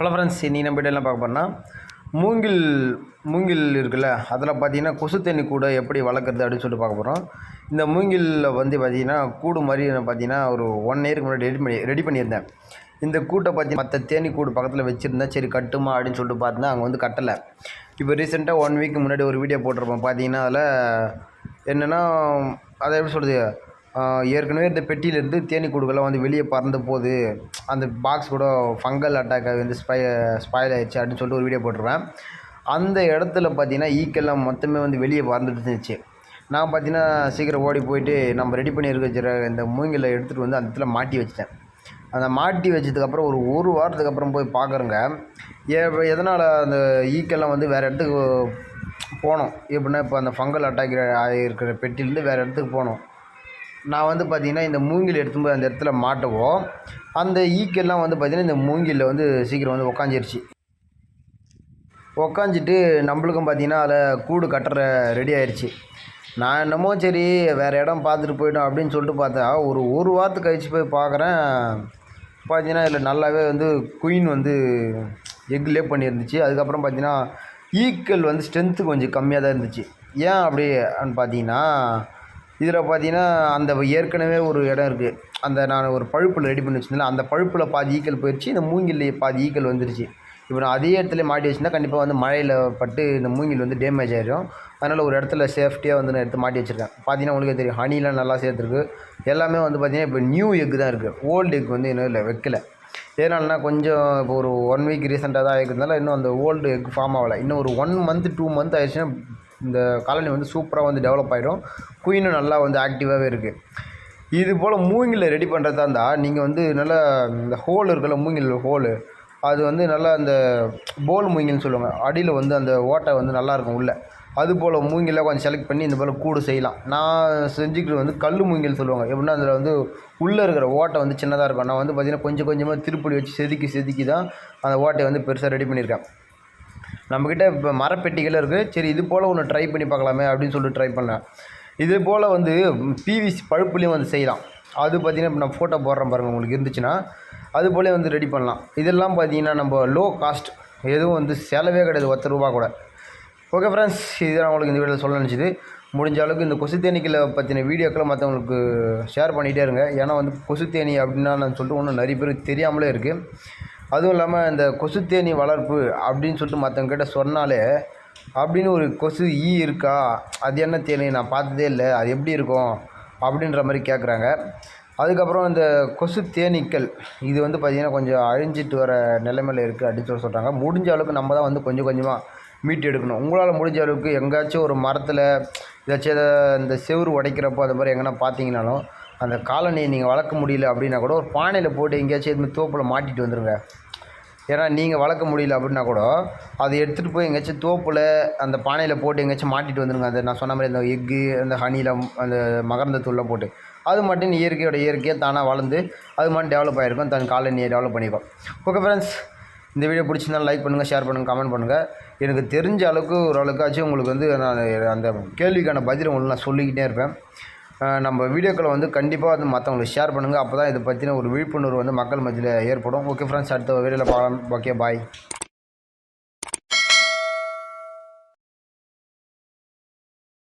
Hello friends இன்றைக்கி நம்ம வீடியோலாம் பார்க்க போனால் மூங்கில் மூங்கில் இருக்குல்ல அதில் பார்த்தீங்கன்னா கொசு தண்ணி கூட எப்படி வளர்க்குறது அப்படின்னு சொல்லிட்டு பார்க்க போகிறோம் இந்த மூங்கிலில் வந்து பார்த்திங்கன்னா கூடு மாதிரி நான் பார்த்தீங்கன்னா ஒரு ஒன் இயருக்கு முன்னாடி ரெடி பண்ணி ரெடி பண்ணியிருந்தேன். இந்த கூட்டை பற்றி மற்ற தேனி கூடு பக்கத்தில் வச்சுருந்தேன் சரி கட்டுமா அப்படின்னு சொல்லிட்டு பார்த்தேன் அங்கே வந்து கட்டலை. இப்போ ரீசெண்டாக ஒன் வீக் முன்னாடி ஒரு வீடியோ போட்டிருப்போம். பார்த்தீங்கன்னா அதில் என்னென்னா அதை எப்படி சொல்கிறது ஏற்கனவே இந்த பெட்டியிலேருந்து தேனீ கூடுகள்லாம் வந்து வெளியே பறந்து போகுது. அந்த பாக்ஸ் கூட ஃபங்கல் அட்டாக் ஆகி வந்து ஸ்பை ஸ்பாயில் ஆயிடுச்சு அப்படின்னு சொல்லிட்டு ஒரு வீடியோ போட்டிருப்பேன். அந்த இடத்துல பார்த்தீங்கன்னா ஈக்கெல்லாம் மொத்தமே வந்து வெளியே பறந்துட்டு இருந்துச்சு. நான் பார்த்தீங்கன்னா சீக்கிரம் ஓடி போயிட்டு நம்ம ரெடி பண்ணி இருக்க இந்த மூங்கில எடுத்துகிட்டு வந்து அந்த இடத்துல மாட்டி வச்சிட்டேன். அந்த மாட்டி வச்சதுக்கப்புறம் ஒரு ஒரு வாரத்துக்கு அப்புறம் போய் பார்க்குறேங்க. ஏ எதனால் அந்த ஈக்கெல்லாம் வந்து வேறு இடத்துக்கு போனோம்? எப்படின்னா இப்போ அந்த ஃபங்கல் அட்டாக் ஆகிருக்கிற பெட்டிலேருந்து வேறு இடத்துக்கு போனோம். நான் வந்து பார்த்திங்கன்னா இந்த மூங்கில் எடுத்துன்னு போய் அந்த இடத்துல மாட்டவும். அந்த ஈக்கெல்லாம் வந்து பார்த்தீங்கன்னா இந்த மூங்கிலில் வந்து சீக்கிரம் வந்து உக்காஞ்சிருச்சு. உக்காஞ்சிட்டு நம்மளுக்கும் பார்த்திங்கன்னா அதில் கூடு கட்டுற ரெடி ஆயிடுச்சு நான் என்னமோ சரி வேறு இடம் பார்த்துட்டு போய்ட்டோம் அப்படின்னு சொல்லிட்டு பார்த்தா ஒரு ஒரு வாரத்துக்கு கழிச்சு போய் பார்க்குறேன் பார்த்தீங்கன்னா இதில் நல்லாவே வந்து குயின் வந்து எக் லே பண்ணியிருந்துச்சு. அதுக்கப்புறம் பார்த்தீங்கன்னா ஈக்கள் வந்து ஸ்ட்ரென்த்து கொஞ்சம் கம்மியாக தான் இருந்துச்சு. ஏன் அப்படி அப்படின்னு பார்த்தீங்கன்னா இதில் பார்த்தீங்கன்னா அந்த ஏற்கனவே ஒரு இடம் இருக்குது அந்த நான் ஒரு பழுப்பில் ரெடி பண்ணி வச்சிருந்தேன் அந்த பழுப்பில் பாதி ஈக்கள் போயிடுச்சு இந்த மூங்கில் பாதி ஈக்கள் வந்துருச்சு. இப்போ நான் அதே இடத்துல மாட்டி வச்சுருந்தா கண்டிப்பாக வந்து மழையில் பட்டு இந்த மூங்கில் வந்து டேமேஜ் ஆகிடும் அதனால் ஒரு இடத்துல சேஃப்டியாக வந்து நான் எடுத்து மாட்டி வச்சுருக்கேன். பார்த்தீங்கன்னா உங்களுக்கே தெரியும் ஹனிலாம் நல்லா சேர்த்துருக்கு. எல்லாமே வந்து பார்த்தீங்கன்னா இப்போ நியூ எக் தான் இருக்குது ஓல்டு எக் வந்து இன்னும் இல்லை வைக்கல. ஏன்னாலனா கொஞ்சம் இப்போ ஒரு ஒன் வீக் ரீசெண்டாக தான் ஆகிருந்தனால இன்னும் அந்த ஓல்டு எக் ஃபார்ம் ஆகலை. இன்னும் ஒரு ஒன் மந்த் டூ மந்த் ஆயிடுச்சுன்னா இந்த காலனி வந்து சூப்பராக வந்து டெவலப் ஆகிடும் குயினும் நல்லா வந்து ஆக்டிவாகவே இருக்குது இது போல் மூங்கில் ரெடி பண்ணுறதா இருந்தால் நீங்கள் வந்து நல்லா இந்த ஹோல் இருக்குல்ல மூங்கில் ஹோலு அது வந்து நல்லா அந்த போல் மூங்கில்னு சொல்லுவாங்க. அடியில் வந்து அந்த ஓட்டை வந்து நல்லாயிருக்கும் உள்ளே. அது போல் மூங்கிலாம் கொஞ்சம் செலக்ட் பண்ணி இந்த போல் கூடு செய்யலாம். நான் செஞ்சுக்கிறது வந்து கல் மூங்கில் சொல்லுவாங்க. எப்படின்னா அதில் வந்து உள்ளே இருக்கிற ஓட்டை வந்து சின்னதாக இருக்கும். நான் வந்து பார்த்திங்கன்னா கொஞ்சம் கொஞ்சமாக திருப்படி வச்சு செதுக்கி செதுக்கி தான் அந்த ஓட்டையை வந்து பெருசாக ரெடி பண்ணியிருக்கேன். நம்மக்கிட்ட இப்போ மரப்பெட்டிகள் இருக்குது சரி இது போல் ஒன்று ட்ரை பண்ணி பார்க்கலாமே அப்படின்னு சொல்லிட்டு ட்ரை பண்ணேன். இது போல் வந்து பிவிசி பழுப்புலேயும் வந்து செய்யலாம். அது பார்த்திங்கன்னா இப்போ நான் ஃபோட்டோ போடுறேன் பாருங்கள் உங்களுக்கு இருந்துச்சுன்னா. அது போலே வந்து ரெடி பண்ணலாம். இதெல்லாம் பார்த்தீங்கன்னா நம்ம லோ காஸ்ட் எதுவும் வந்து செலவே கிடையாது ஒத்த ரூபா கூட. ஓகே ஃப்ரெண்ட்ஸ் இதுதான் உங்களுக்கு இந்த வீடியோவில் சொல்ல நினச்சிது. முடிஞ்ச அளவுக்கு இந்த கொசு தேனீக்களை பற்றின வீடியோக்களை மற்றவங்களுக்கு ஷேர் பண்ணிகிட்டே இருங்க. ஏன்னா வந்து கொசு தேனி அப்படின்னா நான் சொல்லிட்டு ஒன்றும் நிறைய பேருக்கு தெரியாமலே இருக்குது அதுவும் இல்லாமல் இந்த கொசு தேனி வளர்ப்பு அப்படின்னு சொல்லிட்டு மற்றவங்கிட்ட சொன்னாலே அப்படின்னு ஒரு கொசு ஈ இருக்கா அது என்ன தேனி? நான் பார்த்ததே இல்லை. அது எப்படி இருக்கும்? அப்படின்ற மாதிரி கேட்குறாங்க அதுக்கப்புறம் இந்த கொசு தேனீக்கள் இது வந்து பார்த்திங்கன்னா கொஞ்சம் அழிஞ்சிட்டு வர நிலைமையில் இருக்குது அப்படின்னு சொல்லி சொல்கிறாங்க முடிஞ்ச அளவுக்கு நம்ம தான் வந்து கொஞ்சம் கொஞ்சமாக மீட்டு எடுக்கணும். உங்களால் முடிஞ்ச அளவுக்கு எங்கேயாச்சும் ஒரு மரத்தில் ஏதாச்சும் இந்த செவுறு உடைக்கிறப்போ அது மாதிரி எங்கன்னா பார்த்தீங்கனாலும் அந்த காலனியை நீங்கள் வளர்க்க முடியல அப்படின்னா கூட ஒரு பானையில் போட்டு எங்கேயாச்சும் எதுவுமே தோப்பில் மாட்டிட்டு வந்துடுங்க ஏன்னா நீங்கள் வளர்க்க முடியல அப்படின்னா கூட அதை எடுத்துகிட்டு போய் எங்கேயாச்சும் தோப்பில் அந்த பானையில் போட்டு எங்கேயாச்சும் மாட்டிட்டு வந்துடுங்க அந்த நான் சொன்ன மாதிரி அந்த எக்கு அந்த ஹனியில் அந்த மகரந்த தூளில் போட்டு. அது மட்டும் இயற்கையோட இயற்கையாக தானாக வளர்ந்து அது மட்டும் டெவலப் ஆகிருக்கும் தன் காலனியை டெவலப் பண்ணிக்கும். ஓகே ஃப்ரெண்ட்ஸ் இந்த வீடியோ பிடிச்சிருந்தாலும் லைக் பண்ணுங்கள் ஷேர் பண்ணுங்கள் கமெண்ட் பண்ணுங்கள் எனக்கு தெரிஞ்ச அளவுக்கு ஓரளவுக்காச்சும் உங்களுக்கு வந்து நான் அந்த கேள்விக்கான பதில் உங்களுக்கு நான் சொல்லிக்கிட்டே இருப்பேன். நம்ம வீடியோக்களை வந்து கண்டிப்பாக வந்து மற்றவங்களுக்கு ஷேர் பண்ணுங்கள் அப்போ தான் இதை பற்றின ஒரு விழிப்புணர்வு வந்து மக்கள் மத்தியில் ஏற்படும். ஓகே ஃப்ரெண்ட்ஸ் அடுத்த வீடியோவில் பார்க்கலாம். Okay bye